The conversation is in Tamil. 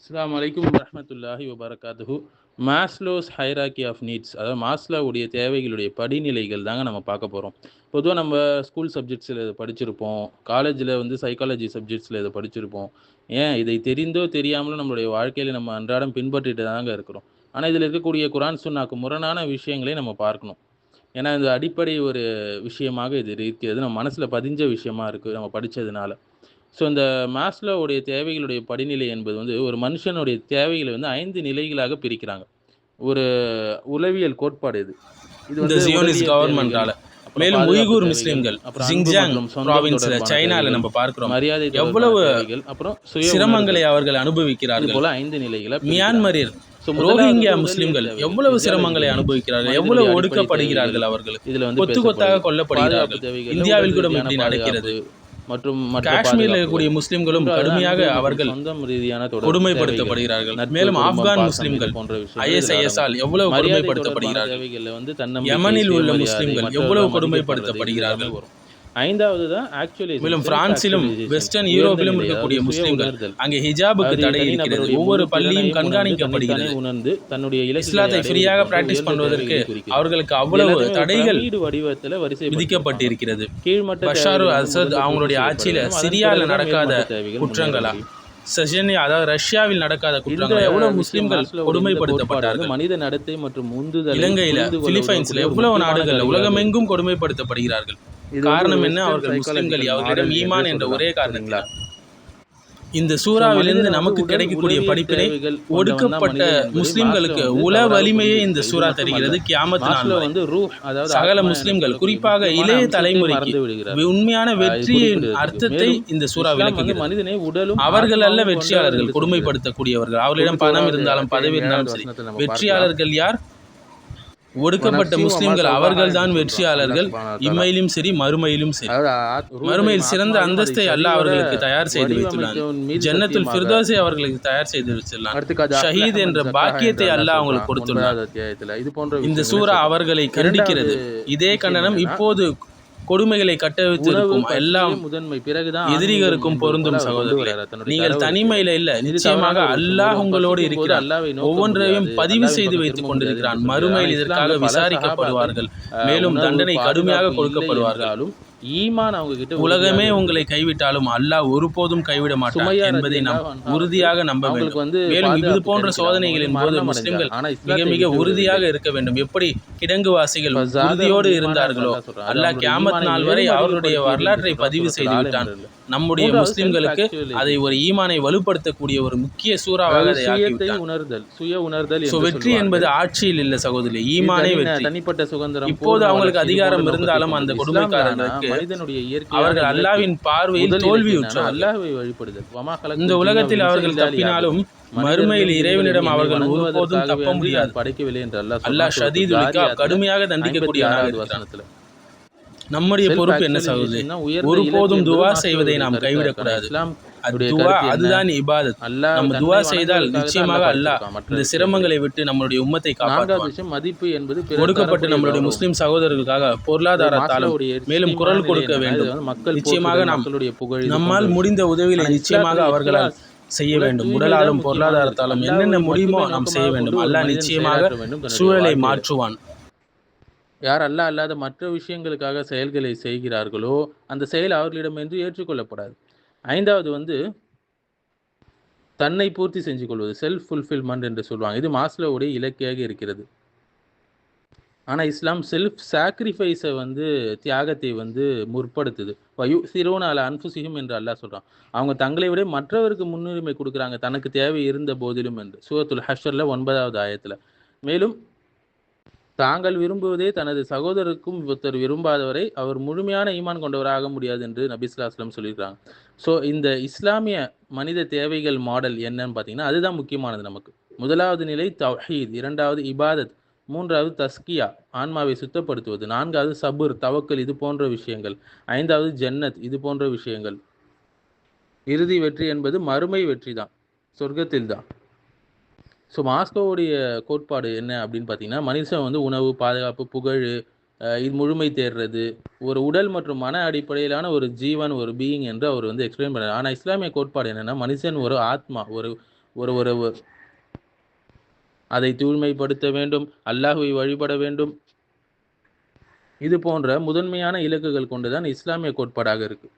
அஸ்லாம் அலைக்கும் வரமத்துல்லாஹி வபரகாத்துஹு மாஸ்லோஸ் ஹைராக்கி ஆஃப் நீட்ஸ் அதாவது மாஸ்லாவுடைய தேவைகளுடைய படிநிலைகள் தாங்க நம்ம பார்க்க போகிறோம் பொதுவாக நம்ம ஸ்கூல் சப்ஜெக்ட்ஸில் இதை படிச்சிருப்போம். காலேஜில் வந்து சைக்காலஜி சப்ஜெக்ட்ஸில் இதை படிச்சிருப்போம். ஏன்? இதை தெரிந்தோ தெரியாமலோ நம்மளுடைய வாழ்க்கையில் நம்ம அன்றாடம் பின்பற்றிட்டு தாங்க இருக்கிறோம். ஆனால் இதில் இருக்கக்கூடிய குரான் சுன்னாக்கு முரணான விஷயங்களை நம்ம பார்க்கணும். ஏன்னா இந்த அடிப்படை ஒரு விஷயமாக இது இருக்கிறது. நம்ம மனசில் பதிஞ்ச விஷயமா இருக்குது நம்ம படித்ததுனால ஸோ இந்த மாஸ்லோவுடைய தேவைகளுடைய படிநிலை என்பது வந்து ஒரு மனுஷனுடைய தேவைகளை வந்து ஐந்து நிலைகளாக பிரிக்கிறாங்க ஒரு உளவியல் கோட்பாடு இது இது உளவியல் கவர்மெண்டால மேலும் உய்கூர் முஸ்லிம்கள் ஜிங்ஜாங் ப்ராவின்ஸ்ல சைனால நம்ம பார்க்கிறோம் மரியாதை எவ்வளவு அப்புறம் சிரமங்களை. அவர்கள் அனுபவிக்கிறார்கள் போல ஐந்து நிலைகளை. மியான்மரில் ரோஹிங்கியா முஸ்லிம்கள். எவ்வளவு சிரமங்களை. அனுபவிக்கிறார்கள் எவ்வளவு ஒடுக்கப்படுகிறார்கள். அவர்கள் இதுல வந்து கொத்து கொத்தாக. கொல்லப்படுகிறார்கள் இந்தியாவில் கூட இப்படி நடக்கிறது மற்றும் மற்ற காஷ்மீரில். இருக்கக்கூடிய முஸ்லிம்களும் கடுமையாக அவர்கள் சொந்தம் ரீதியான கொடுமைப்படுத்தப்படுகிறார்கள். மேலும் ஆப்கான் முஸ்லிம்கள் போன்ற விஷயங்கள் இதுல ஐஎஸ்ஐஎஸ் ஆல் அடங்கும். எவ்வளவு கொடுமைப்படுத்தப்படுகிறார்கள் யமனில் உள்ள முஸ்லிம்கள் எவ்வளவு கொடுமைப்படுத்தப்படுகிறார்கள். ஐந்தாவது தான் ஆக்சுவலி மேலும் பிரான்சிலும் வெஸ்டர்ன் யூரோப்பிலும் இருக்கக்கூடிய முஸ்லிம்கள் அங்கே ஹிஜாபுக்கு தடை இருக்கிறது. ஒவ்வொரு பள்ளியும் கண்காணிக்கப்படுகிறது. உணர்ந்து தன்னுடைய இஸ்லாத்தை ஃப்ரீயாக பிராக்டிஸ் பண்ணுவதற்கு அவர்களுக்கு அவ்வளவு தடைகள் வடிவத்துல வரிசை விதிக்கப்பட்டிருக்கிறது. கீழ்மட்ட பஷாரு அசத் அவங்களுடைய ஆட்சியில பிறகுதான் நடக்காத குற்றங்களா. செஷனியா அதாவது ரஷ்யாவில் நடக்காத குற்றங்கள்? எவ்வளவு முஸ்லிம்கள் கொடுமைப்படுத்தப்பட்டார்கள்? மனித நடத்தை மற்றும் உந்துதலை இலங்கையில பிலிப்பைன்ஸ்ல எவ்வளவு கருவியாக உலகமெங்கும் கொடுமைப்படுத்தப்படுகிறார்கள்? காரணம் என்ன அவர்கள் முஸ்லிம்கள் அவர்களிடம் ஈமான் என்று. ஒரே? காரணத்தினால் இந்த சூறாவிலிருந்து நமக்கு கிடைக்கக்கூடிய படிப்பினை ஒடுக்கப்பட்ட முஸ்லிம்களுக்கு உல வலிமையை இந்த சூறா தருகிறது கியாமத். வந்து சகல முஸ்லிம்கள் குறிப்பாக இளைய தலைமுறைக்கு. உண்மையான வெற்றியின். அர்த்தத்தை இந்த சூறா விளக்குகிறது மனிதனை உடலும் அவர்கள் அல்ல வெற்றியாளர்கள் கொடுமைப்படுத்தக்கூடியவர்கள் அவர்களிடம் பணம் இருந்தாலும் பதவி இருந்தாலும் சரி வெற்றியாளர்கள் யார் ஒடுக்கப்பட்ட முஸ்லிம்கள் அவர்கள் தான். வெற்றியாளர்கள். இம்மையிலும் சரி மறுமையிலும் சரி மறுமையில் சிறந்த அந்தஸ்தை அல்லாஹ் அவர்களுக்கு தயார் செய்து வைத்துள்ளான் மீது ஜன்னத்துல். ஃபிர்தோஸை அவர்களுக்கு தயார் செய்து அது ஷஹீத் என்ற பாக்கியத்தை அல்லாஹ் அவங்களுக்கு போன்ற இந்த சூரா. அவர்களை கண்டிக்கிறது இதே கண்டனம் இப்போது கொடுமைகளை கட்டவித்திருக்கும் எல்லாம் முதன்மை பிறகுதான் எதிரிகளுக்கும் பொருந்தும் தன்னுடைய நீங்கள். தனிமையில இல்ல நிச்சயமாக அல்லாஹ். உங்களோடு போது இருக்கிறார் ஒவ்வொன்றையும். பதிவு செய்து வைத்துக் கொண்டிருக்கிறான். மறுமையில் இதற்காக விசாரிக்கப்படுவார்கள் மேலும் தண்டனை கடுமையாக கொடுக்கப்படுவார்கள் ஈமான் அவங்க கிட்ட உலகமே உங்களை கைவிட்டாலும் அல்லாஹ் ஒருபோதும் கைவிட சுமையா என்பதை நாம் உறுதியாக நம்ப வேண்டும். வந்து மேலும் இது போன்ற. சோதனைகளின் போது முஸ்லிம்கள் மிக மிக உறுதியாக இருக்க வேண்டும். எப்படி கிடங்குவாசிகள் ஃபஸாதஹும் உறுதியோடு இருந்தார்களோ? அல்லாஹ் கியாமத் நாள் வரை அதிகப்படுத்தி வரலாற்றை பதிவு செய்து விட்டான். நம்முடைய முஸ்லிம்களுக்கு. அதை ஒரு ஈமானை வலுப்படுத்தக்கூடிய ஒரு முக்கிய சூறாவாக அதை உணர்தல் சுய உணர்தல் வெற்றி. என்பது ஆட்சியில் இல்ல சகோதரி ஈமானே வெற்றி தனிப்பட்ட சுதந்திரம் இப்போது அவங்களுக்கு அதிகாரம் இருந்தாலும் அந்த இஸ்லாம் மனிதனுடைய அவர்கள். அல்லாவின் பார்வையில் இலக்கு என்ன? அல்லாஹ்வை வழிபடுதல் இந்த உலகத்தில் அவர்கள் தப்பினாலும் மறுமையில் இறைவனிடம் அவர்கள் ஒருபோதும் தப்ப முடியாது படைக்கவில்லை என்று அல்லாஹ் அல்லாஹ். ஷதீது கடுமையாக தண்டிக்கக்கூடியவனாக 56வது இருக்கிறான் வசனத்துல. நம்முடைய பொறுப்பு என்ன சகோதரி? ஒருபோதும் துவா செய்வதை நாம் கைவிடக்கூடாது. துவா? அதுதான் இபாதத். நம்ம துவா செய்தால் நிச்சயமாக அல்லாஹ் இந்த சிரமங்களை விட்டு நம்மளுடைய உம்மத்தை விஷயம் மதிப்பு என்பது தரக்கூடிய நம்மளுடைய. முஸ்லிம் சகோதரர்களுக்காக பொருளாதாரத்தாலும் மாஸ்லோவுடைய மேலும் குரல் கொடுக்க வேண்டும். மக்கள் நிச்சயமாக நாம் நம்மால் முடிந்த உதவிகளை நிச்சயமாக அவர்களால் செய்ய வேண்டும். உடலாலும். பொருளாதாரத்தாலும் என்னென்ன முடியுமோ நாம் செய்ய வேண்டும். அல்லாஹ் நிச்சயமாக சூழலை. மாற்றுவான். யார் அல்லாஹ் அல்லாத மற்ற விஷயங்களுக்காக செயல்களை செய்கிறார்களோ அந்த செயல் அவர்களிடமிருந்து ஏற்றுக்கொள்ளப்படாது. ஐந்தாவது வந்து தன்னை பூர்த்தி செஞ்சு கொள்வது செல்ஃப் ஃபுல்ஃபில்மெண்ட் என்று சொல்லுவாங்க. இது மாஸ்லோவுடைய இலக்கியாக இருக்கிறது. ஆனால் இஸ்லாம் செல்ஃப் சாக்ரிஃபைஸை வந்து தியாகத்தை வந்து முற்படுத்துது. வயு சிரோன அல என்று அல்லாஹ் சொல்கிறான் அவங்க தங்களை விட மற்றவருக்கு முன்னுரிமை கொடுக்குறாங்க தனக்கு தேவை இருந்த போதிலும் என்று. சூரத்துல் ஹஷரில் ஒன்பதாவது ஆயத்தில். மேலும் தாங்கள் விரும்புவதே தனது சகோதரருக்கும் ஒருத்தர் விரும்பாதவரை அவர் முழுமையான ஈமான் கொண்டவராக முடியாது என்று நபிஸ்லாஸ்லம் சொல்லியிருக்காங்க ஸோ இந்த இஸ்லாமிய மனித தேவைகள் மாடல் என்னன்னு பார்த்தீங்கன்னா அதுதான் முக்கியமானது நமக்கு. முதலாவது நிலை தஹீத் இரண்டாவது இபாதத் மூன்றாவது தஸ்கியா ஆன்மாவை சுத்தப்படுத்துவது நான்காவது சபுர் தவக்கல் இது போன்ற விஷயங்கள் ஐந்தாவது ஜன்னத் இது போன்ற விஷயங்கள். இறுதி வெற்றி என்பது மறுமை வெற்றி தான் சொர்க்கத்தில் தான் ஸோ மாஸ்கோவுடைய கோட்பாடு என்ன அப்படின்னு பார்த்தீங்கன்னா மனுஷன் வந்து உணவு பாதுகாப்பு புகழ் இது முழுமை தேடுறது ஒரு உடல் மற்றும் மன அடிப்படையிலான ஒரு ஜீவன் ஒரு பீயிங் என்று அவர் வந்து எக்ஸ்பிளைன் பண்ணார். ஆனால் இஸ்லாமிய கோட்பாடு என்னன்னா மனுஷன் ஒரு ஆத்மா ஒரு ஒரு ஒரு அதை தூய்மைப்படுத்த வேண்டும் அல்லாஹுவை வழிபட வேண்டும். இது போன்ற முதன்மையான இலக்குகள் கொண்டுதான் இஸ்லாமிய கோட்பாடாக இருக்குது